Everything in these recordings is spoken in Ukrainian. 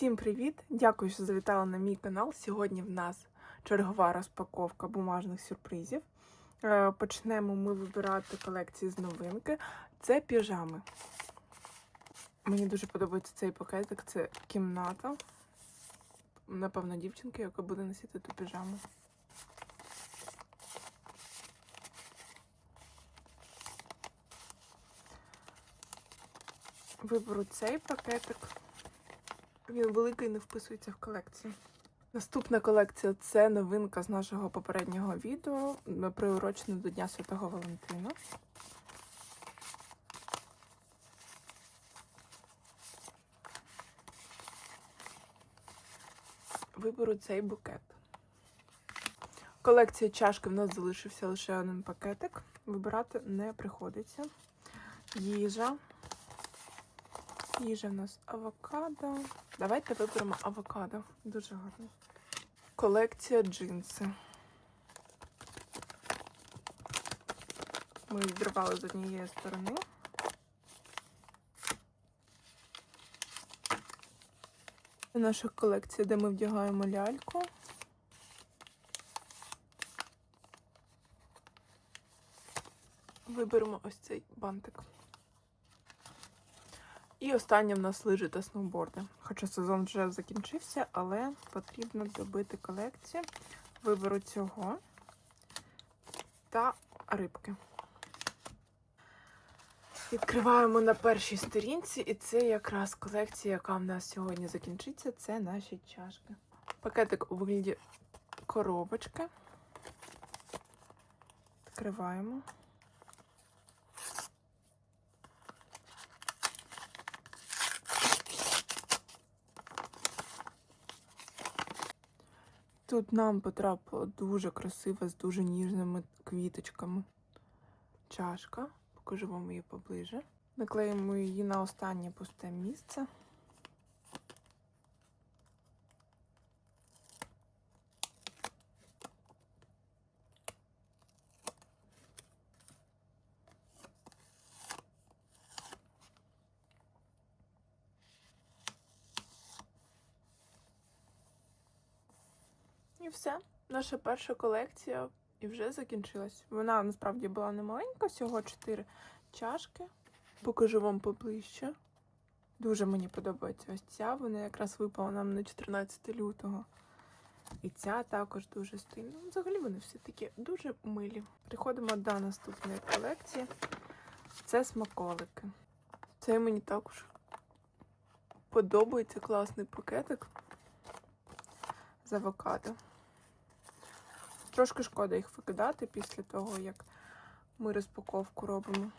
Всім привіт! Дякую, що завітали на мій канал. Сьогодні в нас чергова розпаковка бумажних сюрпризів. Е, Почнемо ми вибирати колекції з новинки. Це піжами. Мені дуже подобається цей пакетик. Це кімната. Напевно, дівчинки, яка буде носити ту піжаму. Виберу цей пакетик. Він великий не вписується в колекцію. Наступна колекція це новинка з нашого попереднього відео, приурочена до Дня Святого Валентина. Виберу цей букет. Колекція чашки в нас залишився лише один пакетик. Вибирати не приходиться. Їжа. Їжа в нас авокадо. Давайте виберемо авокадо. Дуже гарно. Колекція джинси. Ми відривали з однієї сторони. Це наша колекція, де ми вдягаємо ляльку. Виберемо ось цей бантик. І останнє в нас лижі та сноуборди. Хоча сезон вже закінчився, але потрібно добити колекцію. Виберу цього та рибки. Відкриваємо на першій сторінці, і це якраз колекція, яка в нас сьогодні закінчиться. Це наші чашки. Пакетик у вигляді коробочки. Відкриваємо. Тут нам потрапила дуже красива з дуже ніжними квіточками. Чашка. Покажу вам її поближе. Наклеїмо її на останнє пусте місце. Все. Наша перша колекція і вже закінчилась. Вона насправді була не маленька, всього 4 чашки. Покажу вам поближче. Дуже мені подобається ось ця. Вона якраз випала нам на 14 лютого. І ця також дуже стильна. Ну, Взагалі вони всі такі дуже милі. Переходимо до наступної колекції. Це смаколики. Це мені також подобається класний пакетик з авокадо. Трошки шкода їх викидати після того, як ми розпаковку робимо.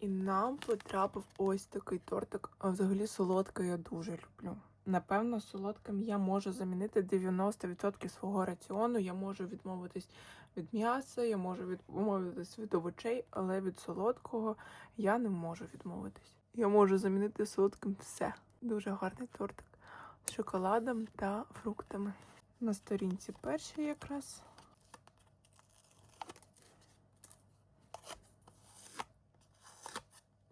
І нам потрапив ось такий тортик. А взагалі солодкий я дуже люблю. Напевно, солодким я можу замінити 90% свого раціону. Я можу відмовитись від м'яса, я можу відмовитись від овочей, але від солодкого я не можу відмовитись. Я можу замінити солодким все. Дуже гарний тортик шоколадом та фруктами. На сторінці першій якраз.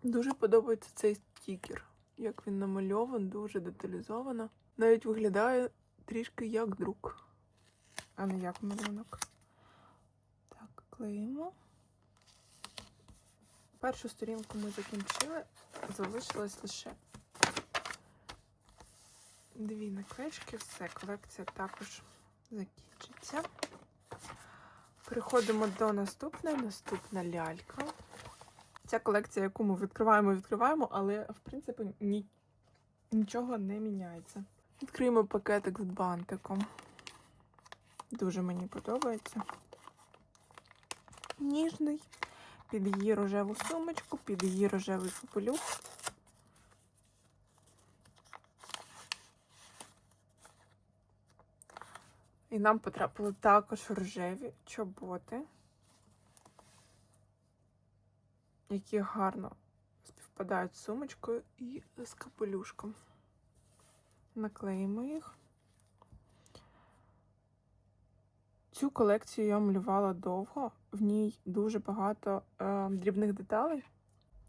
Дуже подобається цей стікер. Як він намальований, дуже деталізовано. Навіть виглядає трішки як друк, а не як малюнок. Так, клеїмо. Першу сторінку ми закінчили, залишилось лише дві наклеечки, все, колекція також закінчиться. Переходимо до наступної. Наступна лялька. Ця колекція, яку ми відкриваємо, відкриваємо, але, в принципі, ні, нічого не міняється. Відкриємо пакетик з бантиком. Дуже мені подобається. Ніжний. Під її рожеву сумочку, під її рожевий капелюх. І нам потрапили також рожеві чоботи, які гарно співпадають з сумочкою і з капелюшком. Наклеїмо їх. Цю колекцію я малювала довго, в ній дуже багато е, дрібних деталей.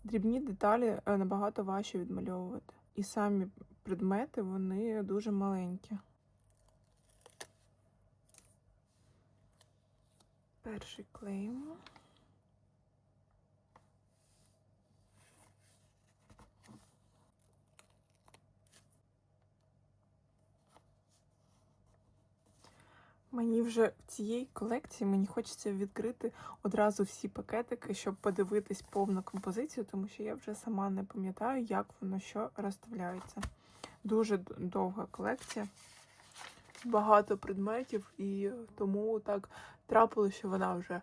Дрібні деталі е, набагато важче відмальовувати. І самі предмети вони дуже маленькі. Перший клеїмо. Мені вже в цієї колекції мені хочеться відкрити одразу всі пакетики, щоб подивитись повну композицію, тому що я вже сама не пам'ятаю, як воно що розставляється. Дуже довга колекція, багато предметів, і тому так трапилося, що вона вже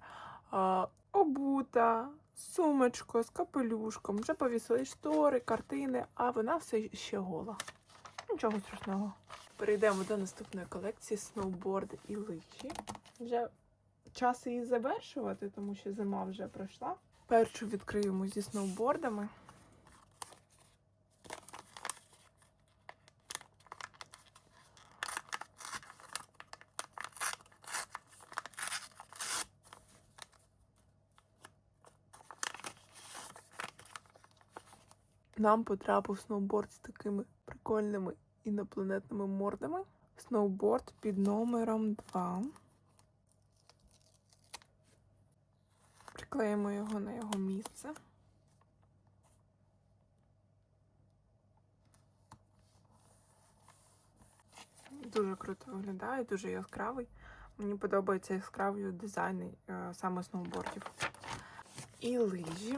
а, обута, сумочко з капелюшком, вже повісили штори, картини, а вона все ще гола. Нічого страшного. Перейдемо до наступної колекції сноуборд і лижі. Вже час її завершувати, тому що зима вже пройшла. Першу відкриємо зі сноубордами. Нам потрапив сноуборд з такими прикольними інопланетними мордами. Сноуборд під номером 2. Приклеїмо його на його місце. Дуже круто виглядає, дуже яскравий. Мені подобається яскраві дизайни е, саме сноубордів. І лижі.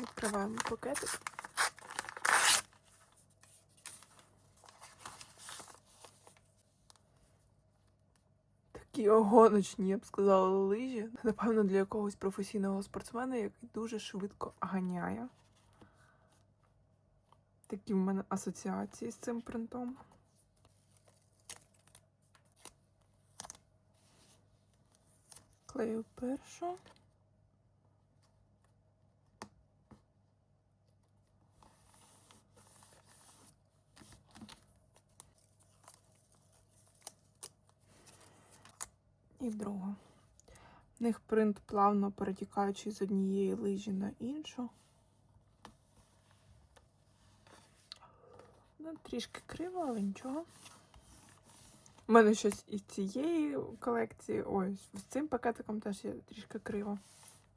Відкриваємо пакетик. Такі огоночні, я б сказала, лижі. Напевно, для якогось професійного спортсмена, який дуже швидко ганяє. Такі в мене асоціації з цим принтом. Клею першу. І в другу. В них принт плавно перетікаючи з однієї лижі на іншу. Ну, трішки криво, але нічого. У мене щось із цієї колекції. Ой, з цим пакетиком теж є трішки криво.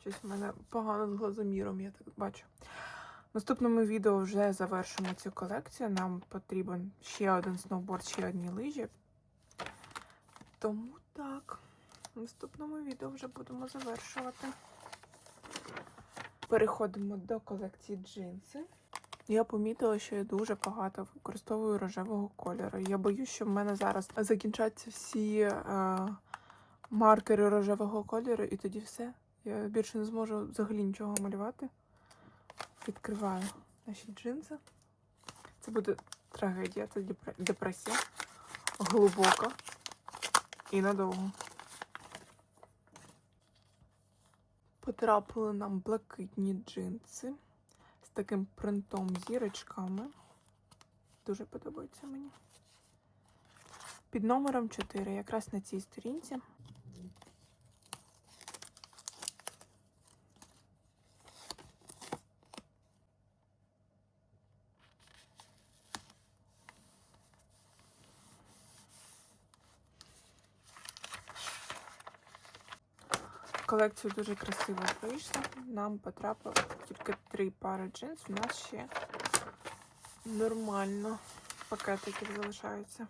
Щось в мене погано з глазоміром, я так бачу. В наступному відео вже завершимо цю колекцію. Нам потрібен ще один сноуборд, ще одні лижі. Тому так. В наступному відео вже будемо завершувати. Переходимо до колекції джинси. Я помітила, що я дуже багато використовую рожевого кольору. Я боюсь, що в мене зараз закінчаться всі е, маркери рожевого кольору, і тоді все. Я більше не зможу взагалі нічого малювати. Відкриваю наші джинси. Це буде трагедія, це депресія. Глибока і надовго. Потрапили нам блакитні джинси з таким принтом зірочками. Дуже подобається мені. Під номером 4, якраз на цій сторінці. Колекцію дуже красиво вийшло. Нам потрапило тільки три пари джинс. У нас ще нормально пакетиків залишаються.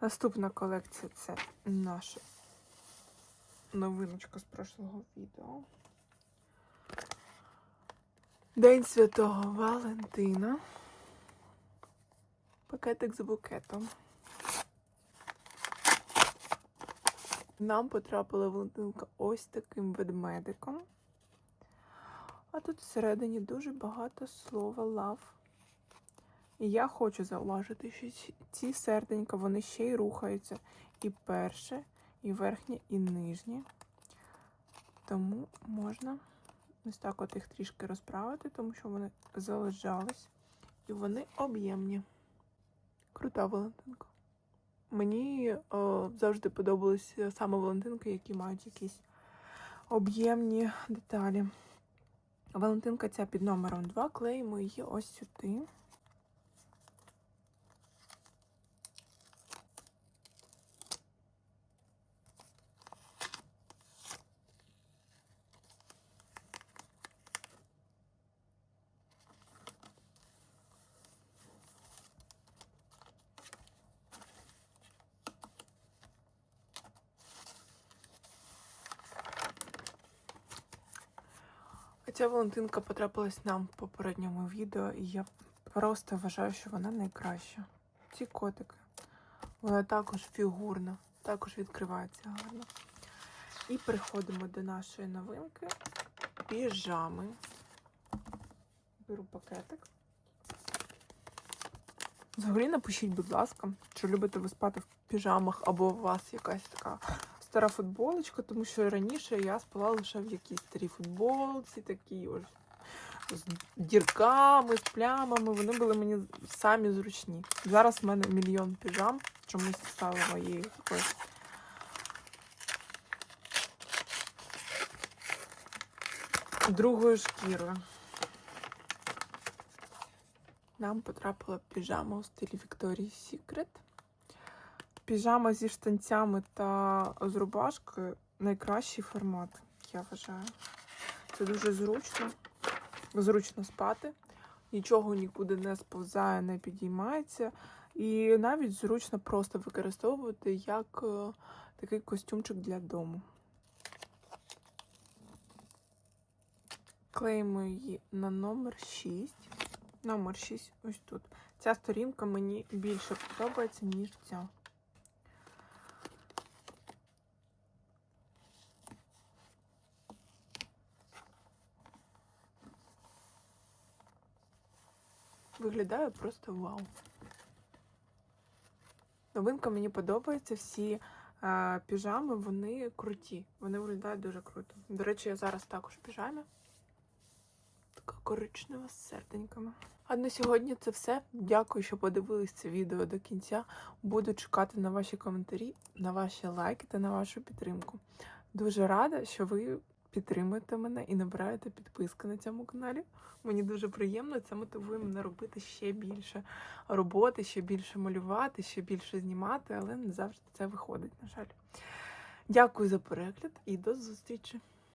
Наступна колекція це наша новиночка з прошлого відео. День Святого Валентина. Пакетик з букетом. Нам потрапила Валентинка ось таким ведмедиком. А тут всередині дуже багато слова love. І я хочу зауважити, що ці- серденька вони ще й рухаються. І перше, і верхнє, і нижнє. Тому можна ось так от їх трішки розправити, тому що вони залежались. І вони об'ємні. Крута Валентинка. Мені о, завжди подобалися саме Валентинки, які мають якісь об'ємні деталі. Валентинка ця під номером 2, клеїмо її ось сюди. Ця Валентинка потрапилась нам в попередньому відео, і я просто вважаю, що вона найкраща. Ці котики. Вона також фігурна, також відкривається гарно. І переходимо до нашої новинки піжами. Беру пакетик. Взагалі напишіть, будь ласка, чи любите ви спати в піжамах, або у вас якась така стара футболочка, тому що раніше я спала лише в якійсь старій футболці, такі ось з дірками, з плямами. Вони були мені самі зручні. Зараз в мене мільйон піжам, чомусь стало моєю такою. Другою шкірою. Нам потрапила піжама у стилі Victoria's Secret. Піжама зі штанцями та з рубашкою найкращий формат, я вважаю. Це дуже зручно. Зручно спати. Нічого нікуди не сповзає, не підіймається. І навіть зручно просто використовувати як е, такий костюмчик для дому. Клеїмо її на номер 6. Номер 6 ось тут. Ця сторінка мені більше подобається, ніж ця. Виглядає просто вау. Новинка мені подобається. Всі е, піжами, вони круті. Вони виглядають дуже круто. До речі, я зараз також в піжамі. Така коричнева з серденьками. А на сьогодні це все. Дякую, що подивились це відео до кінця. Буду чекати на ваші коментарі, на ваші лайки та на вашу підтримку. Дуже рада, що ви підтримуєте мене і набираєте підписки на цьому каналі. Мені дуже приємно, це мотивує мене робити ще більше роботи, ще більше малювати, ще більше знімати, але не завжди це виходить, на жаль. Дякую за перегляд і до зустрічі!